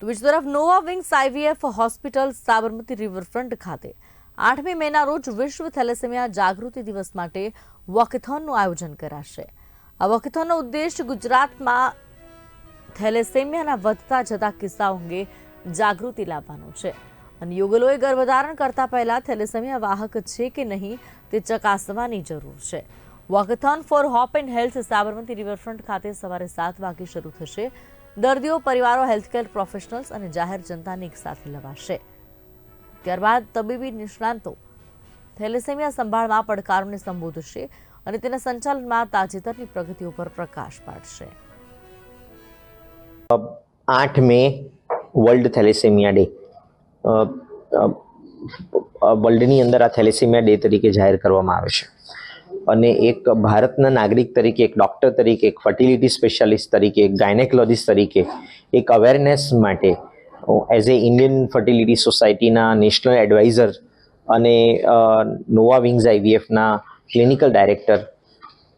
તો બીજી તરફ Nova Wings IVF hospital Sabarmati riverfront ખાતે આઠમી મેના રોજ વિશ્વ થેલેસેમિયા જાગૃતિ દિવસ માટે વોકેથોનનું આયોજન કરાશે. આ વોકેથોનનો ઉદ્દેશ ગુજરાતમાં થેલેસેમિયાના વધતા જતા કિસ્સાઓ અંગે જાગૃતિ લાવવાનો છે. અને યુગલોએ ગર્ભધારણ કરતા પહેલા થેલેસેમિયા વાહક છે કે નહીં તે ચકાસવાની જરૂર છે. Walkathon for hope and health Sabarmati riverfront ખાતે સવારે સાત વાગે શરૂ થશે. દર્દીઓ, પરિવારો હેલ્થકેર પ્રોફેશનલ્સ અને જાહેર જનતાને એક સાથે લવાશે. ત્યારબાદ તબીબી નિષ્ણાંતો થેલેસેમિયા સંભાળમાં પડકારોને સંબોધશે અને તેના સંચાલનમાં તાજેતરની પ્રગતિઓ પર પ્રકાશ પાડશે. આઠ મે વર્લ્ડ થેલેસેમિયા ડે. વર્લ્ડની અંદર આ થેલેસેમિયા ડે તરીકે જાહેર કરવામાં આવે છે. અને એક ભારતના નાગરિક તરીકે, એક ડૉક્ટર તરીકે, એક ફર્ટિલિટી સ્પેશિયાલિસ્ટ તરીકે, એક ગાયનેકોલોજીસ્ટ તરીકે, એક અવેરનેસ માટે એઝ એ ઇન્ડિયન ફર્ટિલિટી સોસાયટીના નેશનલ એડવાઇઝર અને નોવા વિંગ્સ આઈવીએફના ક્લિનિકલ ડાયરેક્ટર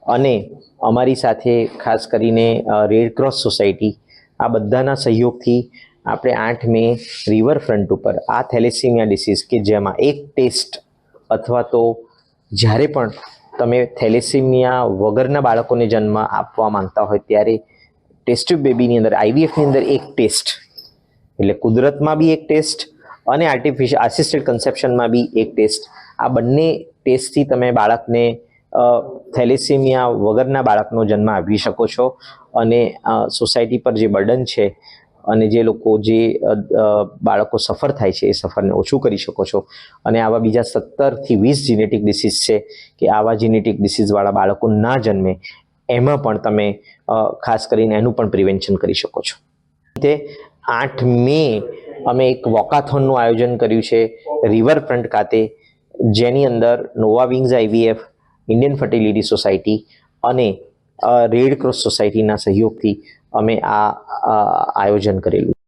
અને અમારી સાથે ખાસ કરીને રેડ ક્રોસ સોસાયટી આ બધાના સહયોગથી આપણે આઠ મે રિવરફ્રન્ટ ઉપર આ થેલેસીમિયા ડિસીઝ કે જેમાં એક ટેસ્ટ અથવા તો જ્યારે પણ તમે થેલેસીમિયા વગરના બાળકોને જન્મ આપવા માંગતા હોય ત્યારે ટેસ્ટ બેબીની અંદર આઈવીએફની અંદર એક ટેસ્ટ એટલે કુદરતમાં બી એક ટેસ્ટ અને આર્ટિફિશિયલ આસિસ્ટેડ કન્સેપ્શનમાં બી એક ટેસ્ટ આ બંને ટેસ્ટથી તમે બાળકને થેલેસીમિયા વગરના બાળકનો જન્મ આપી શકો છો. અને સોસાયટી પર જે બર્ડન છે અને જે લોકો જે બાળકો સફર થાય છે એ સફરને ઓછું કરી શકો છો. અને આવા બીજા સત્તરથી વીસ જીનેટિક ડિસીઝ છે કે આવા જીનેટિક ડિસીઝવાળા બાળકો ના જન્મે, એમાં પણ તમે ખાસ કરીને એનું પણ પ્રિવેન્શન કરી શકો છો. તે આઠ મે અમે એક વોકાથોનનું આયોજન કર્યું છે રિવરફ્રન્ટ ખાતે, જેની અંદર Nova Wings IVF Indian fertility society અને રેડ ક્રોસ સોસાયટીના સહયોગથી અમે આ આયોજન કરેલું